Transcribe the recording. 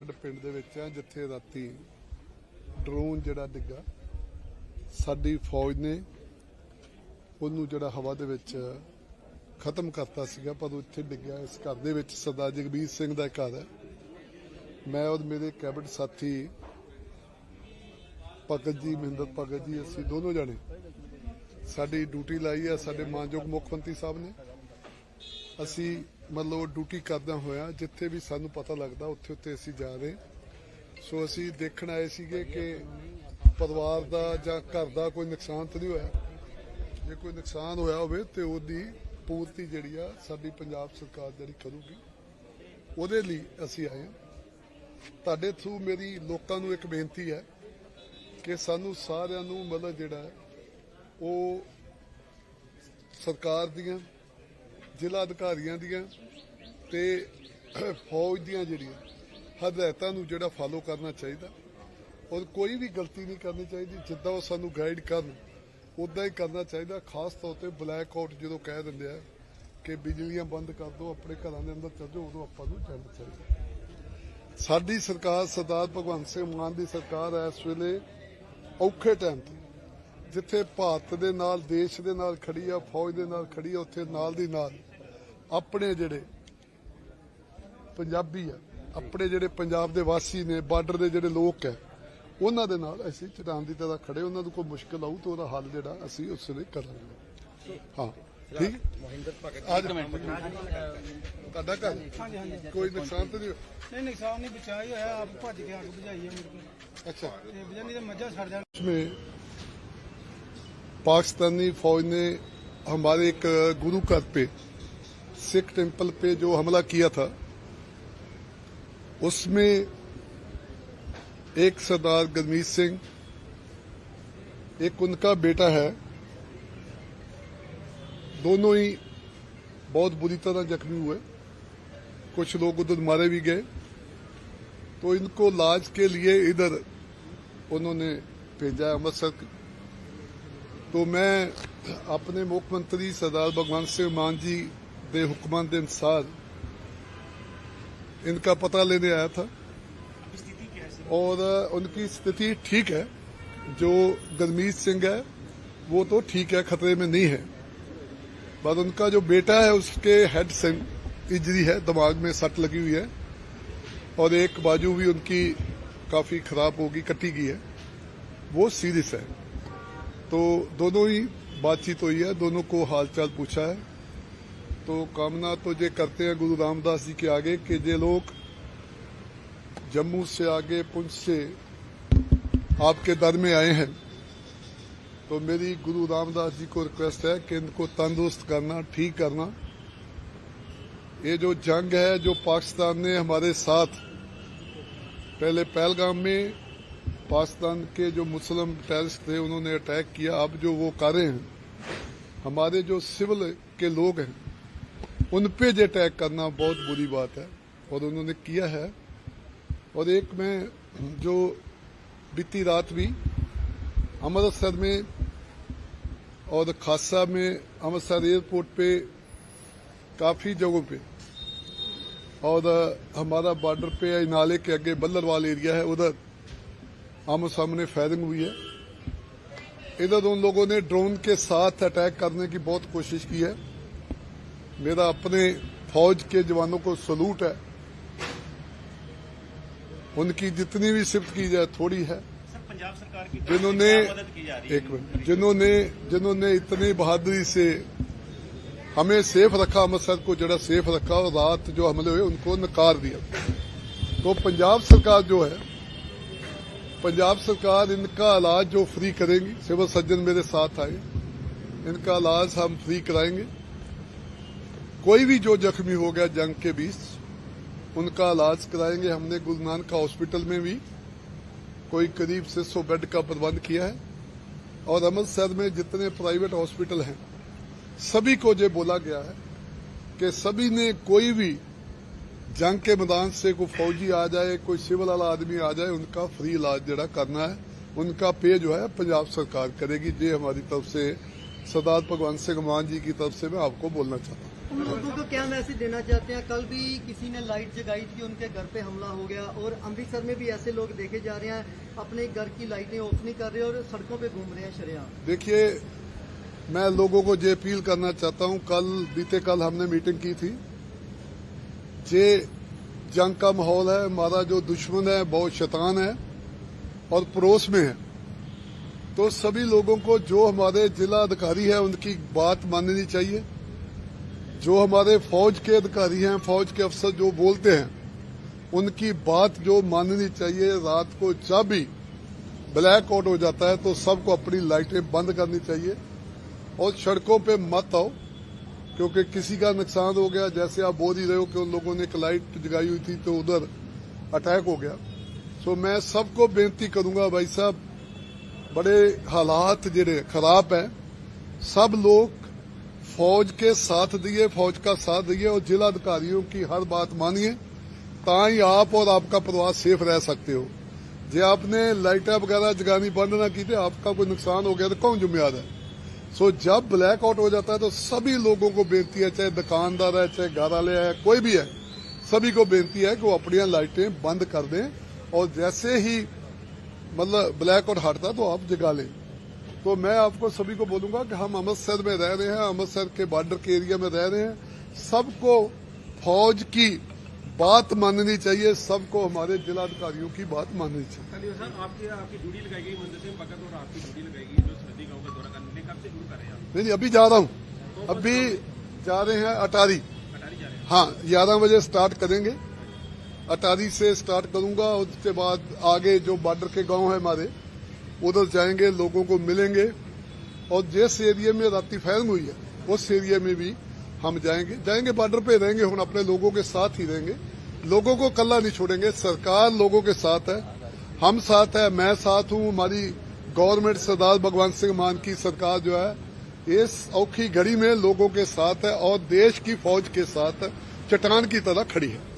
ਪਿੰਡ ਦੇ ਵਿੱਚ ਆ, ਜਿੱਥੇ ਰਾਤੀ ਡਰੋਨ ਜਿਹੜਾ ਡਿੱਗਾ। ਸਾਡੀ ਫੌਜ ਨੇ ਉਹਨੂੰ ਜਿਹੜਾ ਹਵਾ ਦੇ ਵਿੱਚ ਖਤਮ ਕਰਤਾ ਸੀਗਾ, ਪਰ ਉਹ ਇੱਥੇ ਡਿੱਗਿਆ। ਇਸ ਘਰ ਦੇ ਵਿੱਚ ਸਰਦਾਰ ਜਗਬੀਰ ਸਿੰਘ ਦਾ ਘਰ ਹੈ। ਮੈਂ ਔਰ ਮੇਰੇ ਕੈਬਨਿਟ ਸਾਥੀ ਭਗਤ ਜੀ, ਮਹਿੰਦਰ ਭਗਤ ਜੀ, ਅਸੀਂ ਦੋਨੋਂ ਜਾਣੇ ਸਾਡੀ ਡਿਊਟੀ ਲਾਈ ਹੈ ਸਾਡੇ ਮਾਨਯੋਗ ਮੁੱਖ ਮੰਤਰੀ ਸਾਹਿਬ ਨੇ। ਅਸੀਂ ਮਤਲਬ ਡਿਊਟੀ ਕਰਦਾ ਹੋਇਆ, ਜਿੱਥੇ ਵੀ ਸਾਨੂੰ ਪਤਾ ਲੱਗਦਾ, ਉੱਥੇ ਉੱਥੇ ਅਸੀਂ ਜਾ ਰਹੇ ਸੋ ਅਸੀਂ ਦੇਖਣ ਆਏ ਸੀਗੇ ਕਿ ਪਰਿਵਾਰ ਦਾ ਜਾਂ ਘਰ ਦਾ ਕੋਈ ਨੁਕਸਾਨ ਤਾਂ ਨਹੀਂ ਹੋਇਆ। ਜੇ ਕੋਈ ਨੁਕਸਾਨ ਹੋਇਆ ਹੋਵੇ ਤੇ ਉਹਦੀ ਪੂਰਤੀ ਜਿਹੜੀ ਆ ਸਾਡੀ ਪੰਜਾਬ ਸਰਕਾਰ ਜਿਹੜੀ ਕਰੂਗੀ, ਉਹਦੇ ਲਈ ਅਸੀਂ ਆਏ ਹਾਂ। ਤੁਹਾਡੇ ਥਰੂ ਮੇਰੀ ਲੋਕਾਂ ਨੂੰ ਇੱਕ ਬੇਨਤੀ ਹੈ ਕਿ ਸਾਨੂੰ ਸਾਰਿਆਂ ਨੂੰ ਮਤਲਬ ਜਿਹੜਾ ਉਹ ਸਰਕਾਰ ਦੀਆਂ ਜ਼ਿਲ੍ਹਾ ਅਧਿਕਾਰੀਆਂ ਦੀਆਂ ਤੇ ਫੌਜ ਦੀਆਂ ਜਿਹੜੀਆਂ, ਹਦਾਇਤਾਂ ਨੂੰ ਜਿਹੜਾ ਫਾਲੋ ਕਰਨਾ ਚਾਹੀਦਾ। ਔਰ ਕੋਈ ਵੀ ਗਲਤੀ ਨਹੀਂ ਕਰਨੀ ਚਾਹੀਦੀ, ਜਿੱਦਾਂ ਉਹ ਸਾਨੂੰ ਗਾਈਡ ਕਰਨ ਉਦਾਂ ਹੀ ਕਰਨਾ ਚਾਹੀਦਾ। ਖਾਸ ਤੌਰ ਤੇ ਬਲੈਕ ਆਊਟ ਜਦੋਂ ਕਹਿ ਦਿੰਦੇ ਆ ਕਿ ਬਿਜਲੀਆਂ ਬੰਦ ਕਰ ਦਿਓ, ਆਪਣੇ ਘਰਾਂ ਦੇ ਅੰਦਰ ਚੱਲ ਜਾਓ, ਉਦੋਂ ਆਪਾਂ ਨੂੰ ਚੱਲਣਾ ਚਾਹੀਦਾ ਸਾਡੀ ਸਰਕਾਰ, ਸਰਦਾਰ ਭਗਵੰਤ ਸਿੰਘ ਮਾਨ ਦੀ ਸਰਕਾਰ ਹੈ ਇਸ ਵੇਲੇ ਔਖੇ ਟਾਈਮ ਤੇ। ਜਿੱਥੇ ਭਾਰਤ ਦੇ ਨਾਲ ਦੇਸ਼ ਦੇ ਨਾਲ ਖੜੀ ਆ ਫੌਜ ਦੇ ਨਾਲ ਖੜੀ ਆ ਉੱਥੇ ਨਾਲ ਦੀ ਨਾਲ ਆਪਣੇ ਜਿਹੜੇ ਪੰਜਾਬੀ ਆ ਆਪਣੇ ਜਿਹੜੇ ਪੰਜਾਬ ਦੇ ਵਾਸੀ ਨੇ ਬਾਰਡਰ ਦੇ ਜਿਹੜੇ ਲੋਕ ਐ ਉਹਨਾਂ ਦੇ ਨਾਲ ਅਸੀਂ ਚਟਾਨ ਦੀ ਤਰ੍ਹਾਂ ਖੜੇ ਉਹਨਾਂ ਨੂੰ ਕੋਈ ਮੁਸ਼ਕਲ ਆਊ ਤਾਂ ਉਹਦਾ ਹੱਲ ਜਿਹੜਾ ਅਸੀਂ ਉਸ ਲਈ ਕਰਾਂਗੇ ਹਾਂ ਠੀਕ? ਕੋਈ ਨੁਕਸਾਨ ਤਾਂ ਨਹੀਂ ਨਹੀਂ ਨੁਕਸਾਨ ਨਹੀਂ ਬਚਾਈ ਹੋਇਆ। ਆਪ ਭੱਜ ਕੇ ਅੱਗ ਬੁਝਾਈ ਹੈ ਮੇਰੇ ਕੋਲ। ਅੱਛਾ। ਤੇ ਬੁਝਾਈ ਨਹੀਂ ਮੱਝਾਂ ਸੜ ਜਾਣ। पाकिस्तानी फौज ने हमारे एक गुरु घर पे, सिख टेंपल पे जो हमला किया था, उसमें एक सरदार गरमीत सिंह, एक उनका बेटा है, दोनों ही बहुत बुरी तरह जख्मी हुए। कुछ लोग उधर मारे भी गए। तो इनको इलाज के लिए इधर उन्होंने भेजा अमृतसर तो मैं अपने मुख्य मंत्री सरदार भगवंत सिंह मान जी के हुक्मां के अनुसार इनका पता लेने आया था। और उनकी स्थिति ठीक है। जो गरमीत सिंह है, वो तो ठीक है, खतरे में नहीं है। पर उनका जो बेटा है, उसके हेड से इंजरी है, दिमाग में सट लगी हुई है। और एक बाजू भी उनकी काफ़ी खराब होगी, कटी गई है। वो सीरियस है। तो दोनों ही बातचीत हुई है, दोनों को हालचाल पूछा है। तो कामना तो ये करते हैं गुरु रामदास जी के आगे कि ये लोग जम्मू से आगे, पुंछ से आपके दर में आए हैं। तो मेरी गुरु रामदास जी को रिक्वेस्ट है कि इनको तंदुरुस्त करना, ठीक करना। ये जो जंग है, जो पाकिस्तान ने हमारे साथ, पहले पहलगाम में पाकिस्तान के जो मुस्लिम टेररिस्ट थे, उन्होंने अटैक किया। अब जो वो कर रहे हैं, हमारे जो सिविल के लोग हैं, उन पे जो अटैक करना बहुत बुरी बात है, और उन्होंने किया है। और एक मैं जो बीती रात भी अमृतसर में और खासा में अमृतसर एयरपोर्ट पे, काफ़ी जगहों पे, और हमारा बॉर्डर पे, नाले के आगे बल्लरवाल एरिया है, उधर आमो सामने फायरिंग हुई है। इधर उन लोगों ने ड्रोन के साथ अटैक करने की बहुत कोशिश की है। मेरा अपने फौज के जवानों को सलूट है। उनकी जितनी भी सिफत की जाए थोड़ी है। जिन्होंने एक मिनट जिन्होंने जिन्होंने इतनी बहादुरी से हमें सेफ़ रखा अमृतसर को जरा सेफ़ रखा और रात जो हमले हुए उनको नकार दिया। तो पंजाब सरकार जो है पंजाब सरकार इनका इलाज जो फ्री करेंगी, सिविल सर्जन मेरे साथ आए, इनका इलाज हम फ्री कराएँगे। कोई भी जो जख्मी हो गया जंग के बीच, उनका इलाज कराएँगे। हमने गुरु नानक हॉस्पिटल में भी कोई करीब से सौ बेड का प्रबंध किया है और अमृतसर में जितने प्राइवेट हॉस्पिटल हैं, सभी को ये बोला गया है कि सभी ने कोई भी जंग के मैदान से कोई फौजी आ जाए कोई सिविल वाला आदमी आ जाए उनका फ्री इलाज जरा करना है उनका पे जो है पंजाब सरकार करेगी। ये हमारी तरफ़ से सरदार भगवंत सिंह मान जी की तरफ़ से मैं आपको बोलना चाहता हूँ। उन लोगों को क्या मैसेज देना चाहते हैं? कल भी किसी ने लाइट जगाई थी उनके घर पे हमला हो गया और अमृतसर में भी ऐसे लोग देखे जा रहे हैं अपने घर की लाइटें ऑफ़ नहीं कर रहे और सड़कों पे घूम रहे हैं शरेआम देखिए मैं लोगों को ये अपील करना चाहता हूँ कल बीते कल हमने मीटिंग की थी ये जंग का माहौल है, हमारा जो दुश्मन है, बहुत शैतान है और पड़ोस में है। तो सभी लोगों को जो हमारे जिला अधिकारी है, उनकी बात माननी चाहिए। जो हमारे फौज के अधिकारी हैं, फौज के अफसर जो बोलते हैं, उनकी बात जो माननी चाहिए। रात को जब भी ब्लैक आउट हो जाता है तो सबको अपनी लाइटें बंद करनी चाहिए और सड़कों पे मत आओ। क्योंकि किसी का नुकसान हो गया, जैसे आप बोल ही रहे हो कि उन लोगों ने एक लाइट जगाई हुई थी तो उधर अटैक हो गया। सो मैं सबको बेनती करूँगा भाई साहब, बड़े हालात जेड़े खराब है, सब लोग फौज के साथ दिए फौज का साथ दिए और जिला अधिकारियों की हर बात मानिए, ता ही आप और आपका परिवार सेफ़ रह सकते हो। जे आपने लाइटें वगैरह जगानी बंद ना की तो आपका कोई नुकसान हो गया तो कौन जिम्मेदार है? सो so, जब ब्लैक आउट हो जाता है तो सभी लोगों को बेनती है चाहे दुकानदार है चाहे घर वाले है कोई भी है सभी को बेनती है कि वो अपनी लाइटें बंद कर दें और जैसे ही मतलब ब्लैक आउट हटता तो आप जगा लें। तो मैं आपको सभी को बोलूँगा कि हम अमृतसर में रह रहे हैं अमृतसर के बॉर्डर के एरिया में रह रहे हैं। सबको फौज की बात माननी चाहिए सबको हमारे जिला अधिकारियों की बात माननी चाहिए। साहब आपकी आपकी ड्यूटी लगाई गई मंदिर से भगत और आपकी ड्यूटी लगाई गई जो सर्दी गाँव का दौरा करने कब से शुरू कर रहे हैं नहीं नहीं अभी जा रहा हूँ। अभी जा रहे हैं अटारी। अटारी जा रहे हैं। हाँ ग्यारह बजे स्टार्ट करेंगे। अटारी से स्टार्ट करूँगा और उसके बाद आगे जो बॉर्डर के गाँव है हमारे उधर जाएँगे लोगों को मिलेंगे। और जिस एरिया में राती फायरिंग हुई है उस एरिया में भी हम जाएँगे जाएँगे बॉर्डर पे रहेंगे हम अपने लोगों के साथ ही रहेंगे। लोगों को कल्ला नहीं छोड़ेंगे, सरकार लोगों के साथ है। हम साथ है, मैं साथ हूँ, हमारी गवर्नमेंट सरदार भगवंत सिंह मान की सरकार जो है, इस औखी घड़ी में लोगों के साथ है और देश की फौज के साथ चट्टान की तरह खड़ी है।